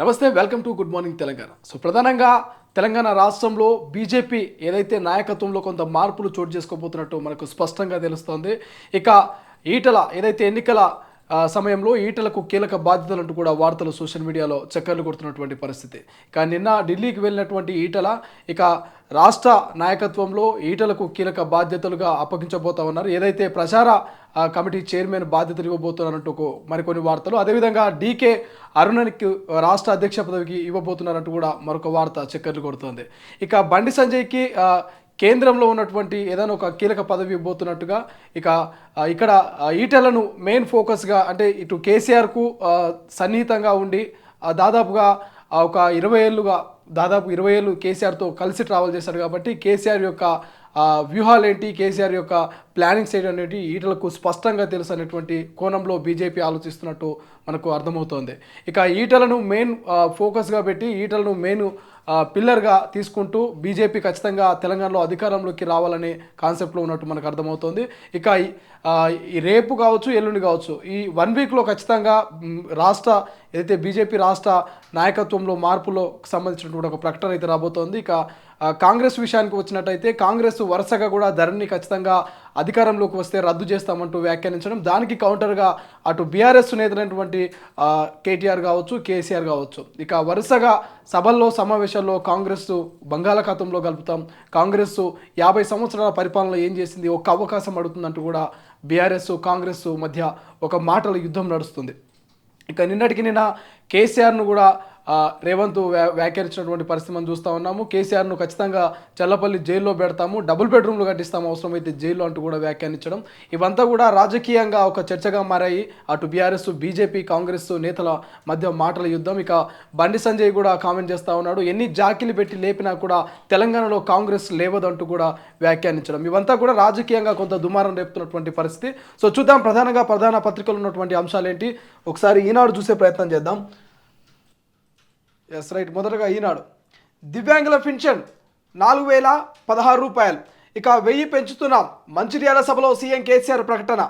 నమస్తే welcome to good morning Telangana. So ప్రధానంగా తెలంగాణ రాష్ట్రంలో బీజేపీ ఏదైతే నాయకత్వంలో కొంత మార్పులు చోటు చేసుకోబోతున్నట్టు మనకు స్పష్టంగా తెలుస్తోంది. ఇక ఈటల ఏదైతే ఎన్నికల సమయంలో ఈటలకు కీలక బాధ్యతలు అంటూ కూడా వార్తలు సోషల్ మీడియాలో చక్కర్లు కొడుతున్నటువంటి పరిస్థితి. కానీ నిన్న ఢిల్లీకి వెళ్ళినటువంటి ఈటల ఇక రాష్ట్ర నాయకత్వంలో ఈటలకు కీలక బాధ్యతలుగా అప్పగించబోతా ఉన్నారు. ఏదైతే ప్రచార కమిటీ చైర్మన్ బాధ్యతలు ఇవ్వబోతున్నారంటూ మరికొన్ని వార్తలు అదేవిధంగా డీకే అరుణనికి రాష్ట్ర అధ్యక్ష పదవికి ఇవ్వబోతున్నారంటూ కూడా మరొక వార్త చక్కర్లు కొడుతోంది. ఇక బండి సంజయ్కి కేంద్రంలో ఉన్నటువంటి ఏదైనా ఒక కీలక పదవి ఇవ్వబోతున్నట్టుగా ఇక ఇక్కడ ఈటలను మెయిన్ ఫోకస్గా అంటే ఇటు కేసీఆర్కు సన్నిహితంగా ఉండి దాదాపుగా ఒక ఇరవై ఏళ్ళుగా దాదాపు ఇరవై ఏళ్ళు కేసీఆర్తో కలిసి ట్రావెల్ చేశారు కాబట్టి కేసీఆర్ యొక్క వ్యూహాలు ఏంటి కేసీఆర్ యొక్క ప్లానింగ్స్ ఏంటి అనేది ఈటలకు స్పష్టంగా తెలుసు అనేటువంటి కోణంలో బీజేపీ ఆలోచిస్తున్నట్టు మనకు అర్థమవుతోంది. ఇక ఈటలను మెయిన్ ఫోకస్గా పెట్టి ఈటలను మెయిన్ పిల్లర్గా తీసుకుంటూ బీజేపీ ఖచ్చితంగా తెలంగాణలో అధికారంలోకి రావాలనే కాన్సెప్ట్లో ఉన్నట్టు మనకు అర్థమవుతోంది. ఇక ఈ- రేపు కావచ్చు ఎల్లుండి కావచ్చు ఈ వన్ వీక్లో ఖచ్చితంగా రాష్ట్ర ఏదైతే బీజేపీ రాష్ట్ర నాయకత్వంలో మార్పులో సంబంధించినటువంటి ఒక ప్రకటన అయితే రాబోతోంది. ఇక కాంగ్రెస్ విషయానికి వచ్చినట్టయితే కాంగ్రెస్ వరుసగా కూడా ధరణి ఖచ్చితంగా అధికారంలోకి వస్తే రద్దు చేస్తామంటూ వ్యాఖ్యానించడం దానికి కౌంటర్గా అటు బీఆర్ఎస్ నేతలైనటువంటి కేటీఆర్ కావచ్చు కేసీఆర్ కావచ్చు. ఇక వరుసగా సభల్లో సమావేశాల్లో కాంగ్రెస్ బంగాళాఖాతంలో కలుపుతాం. కాంగ్రెస్ యాభై సంవత్సరాల పరిపాలనలో ఏం చేసింది ఒక అవకాశం అడుగుతుందంటూ కూడా బీఆర్ఎస్ కాంగ్రెస్ మధ్య ఒక మాటల యుద్ధం నడుస్తుంది. ఇక నిన్నటికి నిన్న కేసీఆర్ను కూడా రేవంత్ వ్యా- వ్యాఖ్యానించినటువంటి పరిస్థితి మనం చూస్తూ ఉన్నాము. కేసీఆర్ను ఖచ్చితంగా చల్లపల్లి జైల్లో పెడతాము. డబుల్ బెడ్రూమ్లు కట్టిస్తాము అవసరమైతే జైల్లో అంటూ కూడా వ్యాఖ్యానించడం. ఇవంతా కూడా రాజకీయంగా ఒక చర్చగా మారాయి. అటు బీఆర్ఎస్ బీజేపీ కాంగ్రెస్ నేతల మధ్య మాటల యుద్ధం. ఇక బండి సంజయ్ కూడా కామెంట్ చేస్తూ ఉన్నాడు. ఎన్ని జాకిలు పెట్టి లేపినా కూడా తెలంగాణలో కాంగ్రెస్ లేవదంటూ కూడా వ్యాఖ్యానించడం. ఇవంతా కూడా రాజకీయంగా కొంత దుమారం రేపుతున్నటువంటి పరిస్థితి. సో చూద్దాం ప్రధానంగా ప్రధాన పత్రికలు ఉన్నటువంటి అంశాలు ఏంటి ఒకసారి ఈనాడు చూసే ప్రయత్నం చేద్దాం. ఎస్ రైట్ మొదటగా ఈనాడు. దివ్యాంగుల పెన్షన్ నాలుగు వేల పదహారు రూపాయలు. ఇక వెయ్యి పెంచుతున్నాం. మంచిర్యాల సభలో సీఎం కేసీఆర్ ప్రకటన.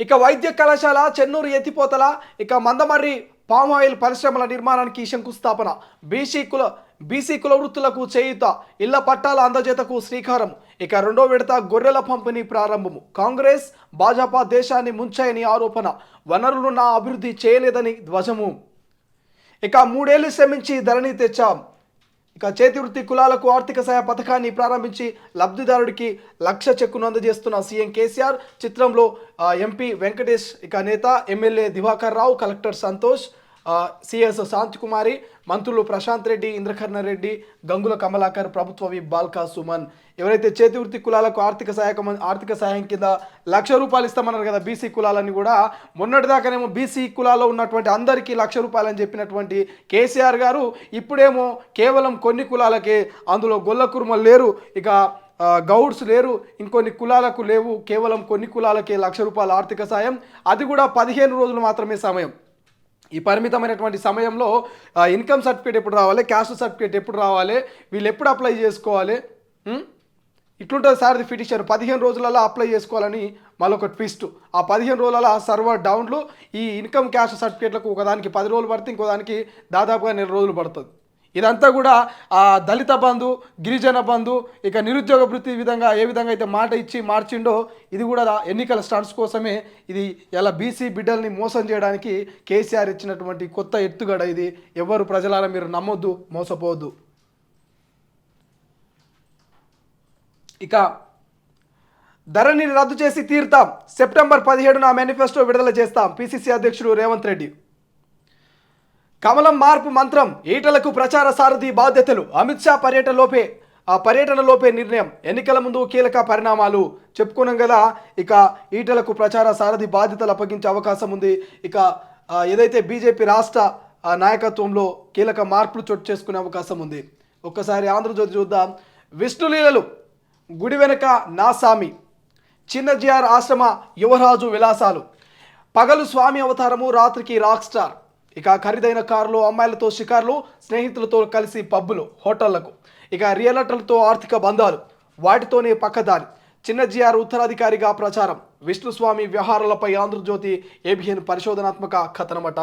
ఇక వైద్య కళాశాల చెన్నూరు ఎత్తిపోతల. ఇక మందమర్రి పామ్ ఆయిల్ పరిశ్రమల నిర్మాణానికి శంకుస్థాపన. బీసీ కుల బీసీ కుల వృత్తులకు చేయుత ఇళ్ళ పట్టాల అందజేతకు శ్రీకారం. ఇక రెండో విడత గొర్రెల పంపిణీ ప్రారంభము. కాంగ్రెస్ భాజపా దేశాన్ని ముంచాయని ఆరోపణ. వనరులు నా అభివృద్ధి చేయలేదని ధ్వజము. ఇక మూడేళ్ళు శ్రమించి ధరణి తెచ్చాం. ఇక చేతి వృత్తి కులాలకు ఆర్థిక సహాయ పథకాన్ని ప్రారంభించి లబ్ధిదారుడికి లక్ష చెక్కును అందజేస్తున్న సీఎం కేసీఆర్ చిత్రంలో ఎంపీ వెంకటేష్ ఇక నేత MLA Diwakar Rao collector Santosh CS Shantikumari మంత్రులు ప్రశాంత్ రెడ్డి ఇంద్రకర్ణ రెడ్డి గంగుల కమలాకర్ ప్రభుత్వ వి బాల్కా సుమన్. ఎవరైతే చేతి వృత్తి కులాలకు ఆర్థిక సహాయక ఆర్థిక సహాయం కింద లక్ష రూపాయలు ఇస్తామన్నారు కదా బీసీ కులాలని కూడా మొన్నటిదాకానేమో బీసీ కులాల్లో ఉన్నటువంటి అందరికీ లక్ష రూపాయలు అని చెప్పినటువంటి కేసీఆర్ గారు ఇప్పుడేమో కేవలం కొన్ని కులాలకే అందులో గొల్ల కురుమలు లేరు ఇక గౌడ్స్ లేరు ఇంకొన్ని కులాలకు లేవు కేవలం కొన్ని కులాలకే లక్ష రూపాయల ఆర్థిక సాయం అది కూడా పదిహేను రోజులు మాత్రమే సమయం. ఈ పరిమితమైనటువంటి సమయంలో ఇన్కమ్ సర్టిఫికేట్ ఎప్పుడు రావాలి క్యాస్ట్ సర్టిఫికేట్ ఎప్పుడు రావాలి వీళ్ళు ఎప్పుడు అప్లై చేసుకోవాలి ఇట్లుంటుంది సార్ ఇది పిటిషన్ పదిహేను రోజులలో అప్లై చేసుకోవాలని మరొక ట్విస్ట్ ఆ పదిహేను రోజుల సర్వర్ డౌన్లు ఈ ఇన్కమ్ క్యాస్ట్ సర్టిఫికేట్లకు ఒకదానికి పది రోజులు పడితే ఇంకోదానికి దాదాపుగా నెల రోజులు పడుతుంది. ఇదంతా కూడా ఆ దళిత బంధు గిరిజన బంధు ఇక నిరుద్యోగ వృత్తి విధంగా ఏ విధంగా అయితే మాట ఇచ్చి మార్చిండో ఇది కూడా ఎన్నికల స్టంట్స్ కోసమే ఇది ఇలా బీసీ బిడ్డల్ని మోసం చేయడానికి కేసీఆర్ ఇచ్చినటువంటి కొత్త ఎత్తుగడ ఇది. ఎవరు ప్రజలారా మీరు నమ్మొద్దు మోసపోవద్దు. ఇక ధరణిని రద్దు చేసి తీరుతాం. సెప్టెంబర్ పదిహేడున మేనిఫెస్టో విడుదల చేస్తాం. పిసిసి అధ్యక్షుడు రేవంత్ రెడ్డి. కమలం మార్పు మంత్రం ఈటలకు ప్రచార సారథి బాధ్యతలు. అమిత్ షా పర్యటనలోపే ఆ పర్యటనలోపే నిర్ణయం. ఎన్నికల ముందు కీలక పరిణామాలు చెప్పుకున్నాం కదా ఇక ఈటలకు ప్రచార సారథి బాధ్యతలు అప్పగించే అవకాశం ఉంది. ఇక ఏదైతే బీజేపీ రాష్ట్ర నాయకత్వంలో కీలక మార్పులు చోటు చేసుకునే అవకాశం ఉంది. ఒక్కసారి ఆంధ్రజ్యోతి చూద్దాం. విష్ణులీలలు గుడి వెనుక నా చిన్నజిఆర్ ఆశ్రమ యువరాజు విలాసాలు. పగలు స్వామి అవతారము రాత్రికి రాక్ స్టార్. ఇక ఖరీదైన కారులో అమ్మాయిలతో షికార్లు స్నేహితులతో కలిసి పబ్బులు హోటళ్ళకు. ఇక రియలటర్లతో ఆర్థిక బంధాలు వాటితోనే పక్కదారి. చిన్న జిఆర్ ఉత్తరాధికారిగా ప్రచారం. విష్ణుస్వామి వ్యవహారాలపై ఆంధ్రజ్యోతి ఏబిఎన్ పరిశోధనాత్మక కథనమట.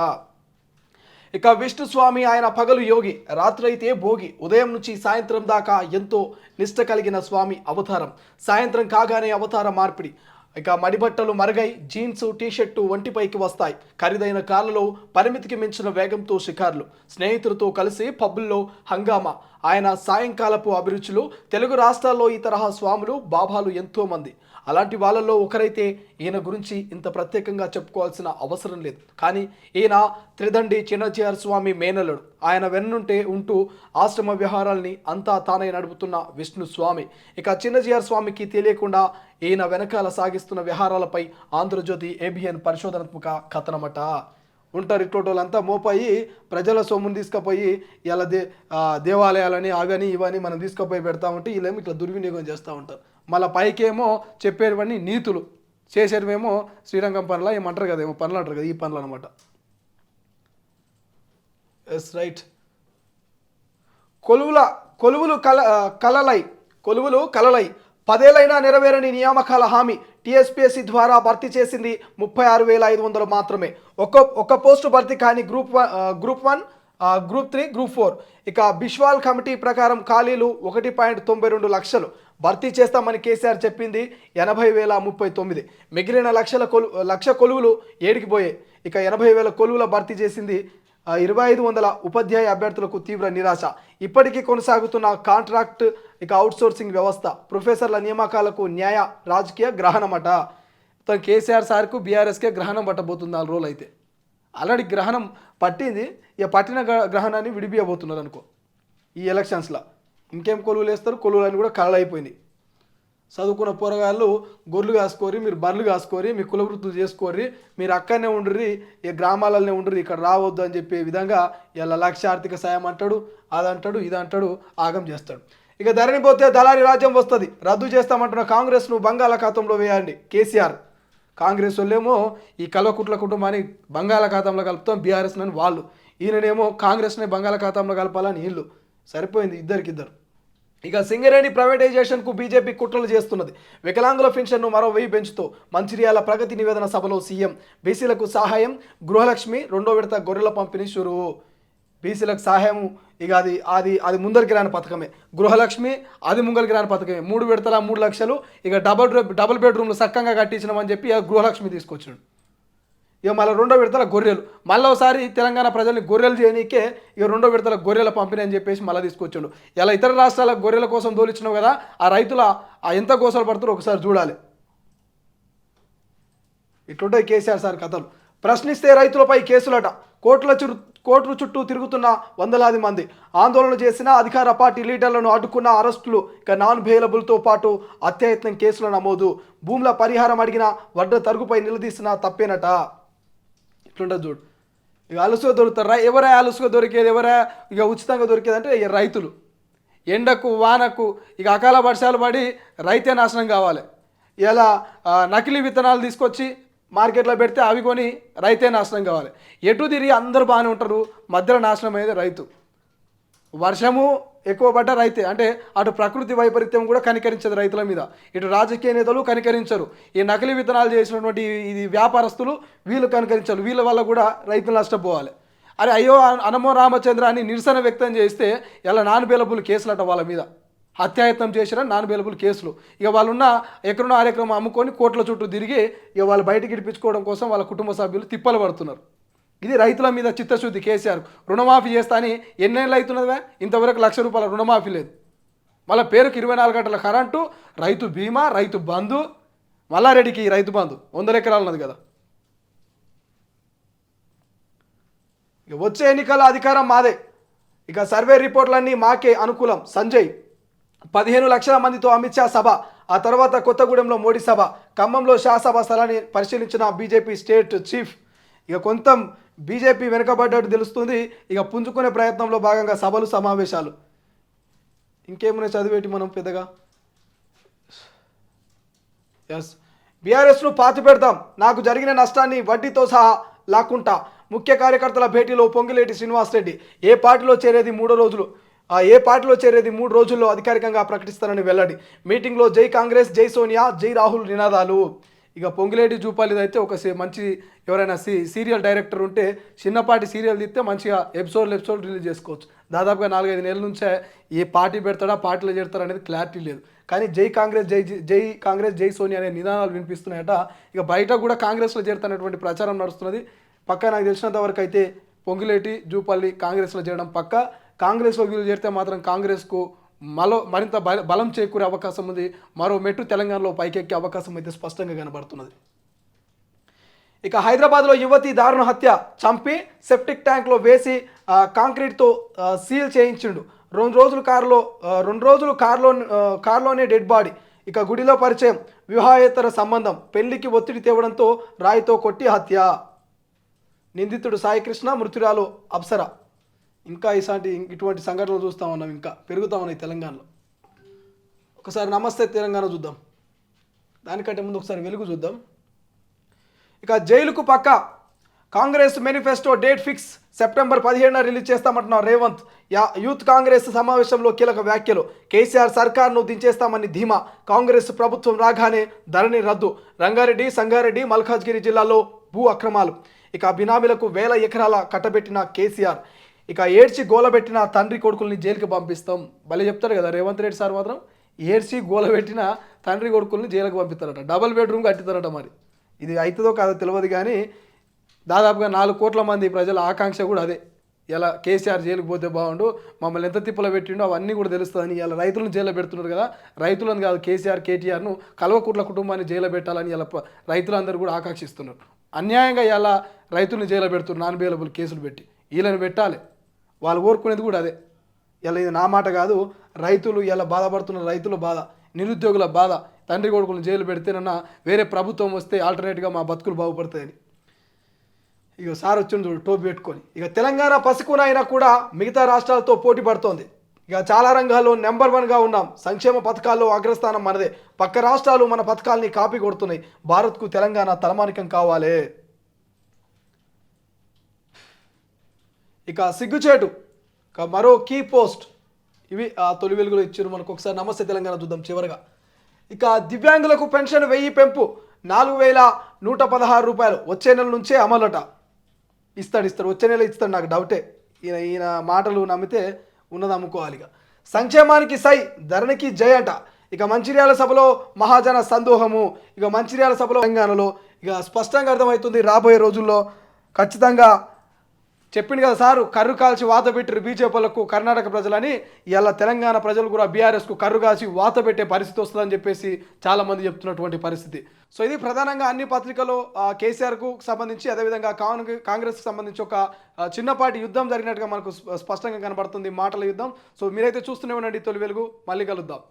ఇక విష్ణు స్వామి ఆయన పగలు యోగి రాత్రి అయితే భోగి ఉదయం నుంచి సాయంత్రం దాకా ఎంతో నిష్ట కలిగిన స్వామి అవతారం. సాయంత్రం కాగానే అవతార మార్పిడి. ఇక మడిబట్టలు మరగై జీన్స్ టీషర్టు ఒంటిపైకి వస్తాయి. ఖరీదైన కార్లలో పరిమితికి మించిన వేగంతో షికార్లు. స్నేహితులతో కలిసి పబ్బుల్లో హంగామా. ఆయన సాయంకాలపు అభిరుచులు తెలుగు రాష్ట్రాల్లో ఈ తరహా స్వాములు బాబాలు ఎంతోమంది. అలాంటి వాళ్ళల్లో ఒకరైతే ఈయన గురించి ఇంత ప్రత్యేకంగా చెప్పుకోవాల్సిన అవసరం లేదు. కానీ ఈయన త్రిదండి చిన్నజీఆర్ స్వామి మేనలుడు ఆయన వెన్నుంటే ఉంటూ ఆశ్రమ విహారాల్ని అంతా తానే నడుపుతున్న విష్ణు స్వామి. ఇక చిన్నజీఆర్ స్వామికి తెలియకుండా ఈయన వెనకాల సాగిస్తున్న విహారాలపై ఆంధ్రజ్యోతి ఏబిఎన్ పరిశోధనాత్మక కథనమట. ఉంటారు ఇట్లోటోళ్ళంతా మోపాయి ప్రజల సొమ్ముని తీసుకుపోయి ఇలా దే దేవాలయాలని అవని ఇవని మనం తీసుకుపోయి పెడతా ఉంటే వీళ్ళేమి ఇట్లా దుర్వినియోగం చేస్తూ ఉంటారు. మళ్ళీ పైకేమో చెప్పేటివన్నీ నీతులు. చేసేటివేమో శ్రీరంగం పనుల ఏమంటారు కదా ఏమో పనులు అంటారు కదా ఈ పనులు అనమాట ఎస్ రైట్ కొలువుల కొలువులు కల కలలై కొలువులు కలలై. పదేలైనా నెరవేరని నియామకాల హామీ టీఎస్పీఎస్సీ ద్వారా భర్తీ చేసింది ముప్పై ఆరు వేల ఐదు వందలు మాత్రమే. ఒక ఒక్క పోస్టు భర్తీ కానీ group one group one group three group four. ఇక బిష్వాల్ కమిటీ ప్రకారం ఖాళీలు ఒకటి పాయింట్ తొంభై రెండు లక్షలు. భర్తీ చేస్తామని కేసీఆర్ చెప్పింది ఎనభై వేల ముప్పై తొమ్మిది. మిగిలిన లక్షల కొలు లక్ష కొలువులు ఏడికి పోయాయి. ఇక ఎనభై వేల కొలువుల భర్తీ చేసింది ఇరవై ఐదు వందల ఉపాధ్యాయ అభ్యర్థులకు తీవ్ర నిరాశ. ఇప్పటికీ కొనసాగుతున్న కాంట్రాక్ట్ ఇక అవుట్సోర్సింగ్ వ్యవస్థ. ప్రొఫెసర్ల నియామకాలకు న్యాయ రాజకీయ గ్రహణమట. కేసీఆర్ సార్కు బీఆర్ఎస్కే గ్రహణం పట్టబోతుంది నాలుగు రోజులు అయితే ఆల్రెడీ గ్రహణం పట్టింది ఇక పట్టిన గ్ర- గ్రహణాన్ని విడిపియబోతున్నారు అనుకో. ఈ ఎలక్షన్స్లో ఇంకేం కొలువులు వేస్తారు? కొలువులు అని కూడా కళలైపోయినాయి చదువుకున్న పోరగాళ్ళు గొర్రెలు కాసుకోరి మీరు బర్రెలు కాసుకోరి మీ కుల వృత్తులు చేసుకోరి మీరు అక్కడనే ఉండ్రి ఈ గ్రామాలలోనే ఉండ్రి ఇక్కడ రావద్దు అని చెప్పే విధంగా ఇలా లక్ష ఆర్థిక సాయం అంటాడు అది అంటాడు ఇది అంటాడు ఆగం చేస్తాడు. ఇక ధరణి పోతే దళారి రాజ్యం వస్తుంది. రద్దు చేస్తామంటున్న కాంగ్రెస్ను బంగాళాఖాతంలో వేయండి. కేసీఆర్ కాంగ్రెస్ వాళ్ళేమో ఈ కల్వకుట్ల కుటుంబాన్ని బంగాళాఖాతంలో కలుపుతాం బీఆర్ఎస్ అని వాళ్ళు. ఈయననేమో కాంగ్రెస్ని బంగాళాఖాతంలో కలపాలని వీళ్ళు. సరిపోయింది ఇద్దరికిద్దరు. ఇక సింగరేణి ప్రైవేటైజేషన్కు బీజేపీ కుట్రలు చేస్తున్నది. వికలాంగుల పెన్షన్ను మరో వెయ్యి పెంచుతూ మంచిర్యాల ప్రగతి నివేదన సభలో సీఎం బీసీలకు సహాయం గృహలక్ష్మి రెండో విడత గొర్రెల పంపిణీ షురు. బీసీలకు సహాయం ఇక అది అది అది ముందరికి రాని పథకమే. గృహలక్ష్మి అది ముంగలికి రాని పథకమే. మూడు విడతల మూడు లక్షలు ఇక డబల్ డబుల్ బెడ్రూమ్లు సక్కంగా కట్టించినామని చెప్పి ఇక గృహలక్ష్మి తీసుకొచ్చాడు. ఇక మళ్ళీ రెండో విడతల గొర్రెలు. మళ్ళీ ఒకసారి తెలంగాణ ప్రజల్ని గొర్రెలు చేయనీకే ఇక రెండో విడతల గొర్రెల పంపిణీ అని చెప్పేసి మళ్ళీ తీసుకొచ్చాడు. ఇలా ఇతర రాష్ట్రాల గొర్రెల కోసం దోలిచ్చినావు కదా ఆ రైతుల ఆ ఎంత గోసలు పడుతారో ఒకసారి చూడాలి. ఇట్లుంటాయి కేసీఆర్ సార్ కథలు. ప్రశ్నిస్తే రైతులపై కేసులట. కోట్ల చురు కోర్టు చుట్టూ తిరుగుతున్న వందలాది మంది. ఆందోళన చేసిన అధికార పార్టీ లీడర్లను అడ్డుకున్న అరెస్టులు ఇక నాన్ బెయిలబుల్తో పాటు అత్యాయత్నం కేసుల నమోదు. భూముల పరిహారం అడిగిన వడ్డ తరుగుపై నిలదీసిన తప్పేనట. ఇట్లుంటుంది చూడు. ఇక అలుసుగా దొరుకుతారా? ఎవరా అలుసుగా దొరికేది? ఎవరా ఇక ఉచితంగా దొరికేది అంటే ఇక రైతులు. ఎండకు వానకు ఇక అకాల వర్షాలు పడి రైతే నాశనం కావాలి. ఇలా నకిలీ విత్తనాలు తీసుకొచ్చి మార్కెట్లో పెడితే అవి కొని రైతే నాశనం కావాలి. ఎటు తిరిగి అందరూ బాగానే ఉంటారు మధ్యలో నాశనం అయ్యేది రైతు. వర్షము ఎక్కువ పడ్డ రైతే అంటే అటు ప్రకృతి వైపరీత్యం కూడా కనికరించదు రైతుల మీద. ఇటు రాజకీయ నేతలు కనికరించరు. ఈ నకిలీ విత్తనాలు చేసినటువంటి ఇది వ్యాపారస్తులు వీళ్ళు కనికరించరు. వీళ్ళ వల్ల కూడా రైతులు నష్టపోవాలి. అరే అయ్యో అనమో రామచంద్ర అని నిరసన వ్యక్తం చేస్తే ఇలా నాన్ బేలబుల్ కేసులు అట వాళ్ళ మీద. హత్యాయత్నం చేసిన నాన్ అవైలబుల్ కేసులు. ఇక వాళ్ళున్న ఎక్కడున్న కార్యక్రమం అమ్ముకొని కోట్ల చుట్టూ తిరిగి ఇక వాళ్ళు బయటికి ఇడిపించుకోవడం కోసం వాళ్ళ కుటుంబ సభ్యులు తిప్పలు పడుతున్నారు. ఇది రైతుల మీద చిత్తశుద్ధి కేసీఆర్. రుణమాఫీ చేస్తా అని ఎన్నేళ్ళు అవుతున్నదా ఇంతవరకు లక్ష రూపాయల రుణమాఫీ లేదు. మళ్ళీ పేరుకి ఇరవై నాలుగు గంటల కరెంటు రైతు బీమా రైతు బంధు మల్లారెడ్డికి రైతు బంధు. వందల ఎకరాలు ఉన్నది కదా. ఇక వచ్చే ఎన్నికల అధికారం మాదే. ఇక సర్వే రిపోర్ట్లన్నీ మాకే అనుకూలం. సంజయ్. పదిహేను లక్షల మందితో అమిత్ షా సభ ఆ తర్వాత కొత్తగూడెంలో మోడీ సభ ఖమ్మంలో శాసభ స్థలాన్ని పరిశీలించిన బీజేపీ స్టేట్ చీఫ్. ఇక కొంత బీజేపీ వెనుకబడ్డట్టు తెలుస్తుంది. ఇక పుంజుకునే ప్రయత్నంలో భాగంగా సభలు సమావేశాలు. ఇంకేమైనా చదివేటి మనం పెద్దగా? ఎస్ బీఆర్ఎస్ను పాతి పెడతాం. నాకు జరిగిన నష్టాన్ని వడ్డీతో సహా లాక్కుంటా. ముఖ్య కార్యకర్తల భేటీలో పొంగిలేటి శ్రీనివాస్ రెడ్డి. ఏ పార్టీలో చేరేది మూడో రోజులు? ఏ పార్టీలో చేరేది మూడు రోజుల్లో అధికారికంగా ప్రకటిస్తారని వెల్లడి. మీటింగ్లో జై కాంగ్రెస్ జై సోనియా జై రాహుల్ నినాదాలు. ఇక పొంగిలేటి జూపాలిది అయితే ఒక మంచి ఎవరైనా సీ సీరియల్ డైరెక్టర్ ఉంటే చిన్నపాటి సీరియల్ తీస్తే మంచిగా ఎపిసోడ్లు ఎపిసోడ్ రిలీజ్ చేసుకోవచ్చు. దాదాపుగా నాలుగైదు నెలల నుంచే ఏ పార్టీ పెడతాడా పార్టీలో చేరుతాడా అనేది క్లారిటీ లేదు. కానీ జై కాంగ్రెస్ జై జై కాంగ్రెస్ జై సోనియా అనే నినాదాలు వినిపిస్తున్నాయట. ఇక బయట కూడా కాంగ్రెస్లో చేరుతున్నటువంటి ప్రచారం నడుస్తున్నది. పక్క నాకు తెలిసినంత వరకు అయితే పొంగిలేటి జూపల్లి కాంగ్రెస్లో చేరడం పక్క. కాంగ్రెస్లో వీళ్ళు చేరితే మాత్రం కాంగ్రెస్కు మలో మరింత బల- బలం చేకూరే అవకాశం ఉంది. మరో మెట్టు తెలంగాణలో పైకెక్కే అవకాశం అయితే స్పష్టంగా కనబడుతున్నది. ఇక హైదరాబాద్లో యువతి దారుణ హత్య చంపి సెప్టిక్ ట్యాంక్లో వేసి కాంక్రీట్తో సీల్ చేయించిండు. రెండు రోజులు కారులో రెండు రోజులు కారులో కారులోనే డెడ్ బాడీ. ఇక గుడిలో పరిచయం వివాహేతర సంబంధం పెళ్ళికి ఒత్తిడి తేవడంతో రాయితో కొట్టి హత్య. నిందితుడు సాయికృష్ణ మృతురాలు అప్సర. ఇంకా ఇలాంటి ఇటువంటి సంఘటనలు చూస్తూ ఉన్నాం ఇంకా పెరుగుతూ ఉన్నాయి తెలంగాణలో. ఒకసారి నమస్తే తెలంగాణ చూద్దాం. దానికంటే ముందు ఒకసారి వెలుగు చూద్దాం. ఇక జైలుకు పక్క Congress manifesto date fix September పదిహేడున రిలీజ్ చేస్తామంటున్నారు రేవంత్. యా యూత్ కాంగ్రెస్ సమావేశంలో కీలక వ్యాఖ్యలు. కేసీఆర్ సర్కార్ను దించేస్తామని ధీమా. కాంగ్రెస్ ప్రభుత్వం రాగానే ధరణి రద్దు. రంగారెడ్డి సంగారెడ్డి మల్కాజ్గిరి జిల్లాలో భూ అక్రమాలు. ఇక బినామీలకు వేల ఎకరాల కట్టబెట్టిన కేసీఆర్. ఇక ఏడ్చి గోలబెట్టిన తండ్రి కొడుకుల్ని జైలుకి పంపిస్తాం. భలే చెప్తారు కదా రేవంత్ రెడ్డి సార్ మాత్రం. ఏడ్చి గోలబెట్టిన తండ్రి కొడుకుల్ని జైలుకి పంపిస్తారట. డబల్ బెడ్రూమ్ కట్టిస్తారట మరి. ఇది అవుతుందో కాదో తెలియదు కానీ దాదాపుగా నాలుగు కోట్ల మంది ప్రజల ఆకాంక్ష కూడా అదే. ఇలా కేసీఆర్ జైలుకు పోతే బాగుండు మమ్మల్ని ఎంత తిప్పలో పెట్టిండో అవన్నీ కూడా తెలుస్తుందని ఇలా రైతులను జైల్లో పెడుతున్నారు కదా. రైతులను కాదు కేసీఆర్ కేటీఆర్ను కల్వకుట్ల కుటుంబాన్ని జైల్లో పెట్టాలని ఇలా రైతులందరూ కూడా ఆకాంక్షిస్తున్నారు. అన్యాయంగా ఇలా రైతులను జైల్లో పెడుతున్నారు నాన్ బెయిలబుల్ కేసులు పెట్టి. వీళ్ళని పెట్టాలి. వాళ్ళు కోరుకునేది కూడా అదే. ఇలా ఇది నా మాట కాదు రైతులు ఇలా బాధపడుతున్న రైతుల బాధ నిరుద్యోగుల బాధ తండ్రి కొడుకులను జైలు పెడితేనన్నా వేరే ప్రభుత్వం వస్తే ఆల్టర్నేట్గా మా బతుకులు బాగుపడతాయని. ఇక సార్ వచ్చిన చూడు టోపీ పెట్టుకొని. ఇక తెలంగాణ పసుకున అయినా కూడా మిగతా రాష్ట్రాలతో పోటీ పడుతోంది. ఇక చాలా రంగాల్లో నెంబర్ వన్గా ఉన్నాం. సంక్షేమ పథకాల్లో అగ్రస్థానం మనదే. పక్క రాష్ట్రాలు మన పథకాల్ని కాపీ కొడుతున్నాయి. భారత్కు తెలంగాణ తలమానికం కావాలి. ఇక సిగ్గుచేటు ఇక మరో కీ పోస్ట్. ఇవి ఆ తొలి వెలుగులో ఇచ్చారు మనకు. ఒకసారి నమస్తే తెలంగాణ చూద్దాం చివరగా. ఇక దివ్యాంగులకు పెన్షన్ వెయ్యి పెంపు నాలుగు వేల నూట పదహారు రూపాయలు వచ్చే నెల నుంచే అమలట. ఇస్తాడు ఇస్తాడు. వచ్చే నెల ఇస్తాడు నాకు డౌటే. ఈయన ఈయన మాటలు నమ్మితే ఉన్నది అమ్ముకోవాలి ఇక. సంక్షేమానికి సై ధరణికి జయ అంట. ఇక మంచిర్యాల సభలో మహాజన సందోహము. ఇక మంచిర్యాల సభలో తెలంగాణలో ఇక స్పష్టంగా అర్థమవుతుంది రాబోయే రోజుల్లో ఖచ్చితంగా చెప్పింది కదా సారు కర్రు కాల్చి వాత పెట్టారు బీజేపీలకు కర్ణాటక ప్రజలని. ఇలా తెలంగాణ ప్రజలు కూడా బీఆర్ఎస్కు కర్రు కాల్చి వాత పెట్టే పరిస్థితి వస్తుందని చెప్పేసి చాలామంది చెప్తున్నటువంటి పరిస్థితి. సో ఇది ప్రధానంగా అన్ని పత్రికలు కేసీఆర్కు సంబంధించి అదేవిధంగా కాంగ్రెస్ కాంగ్రెస్కి సంబంధించి ఒక చిన్నపాటి యుద్ధం జరిగినట్టుగా మనకు స్పష్టంగా కనబడుతుంది మాటల యుద్ధం. సో మీరైతే చూస్తూనే ఉండండి తొలి వెలుగు. మళ్ళీ కలుద్దాం.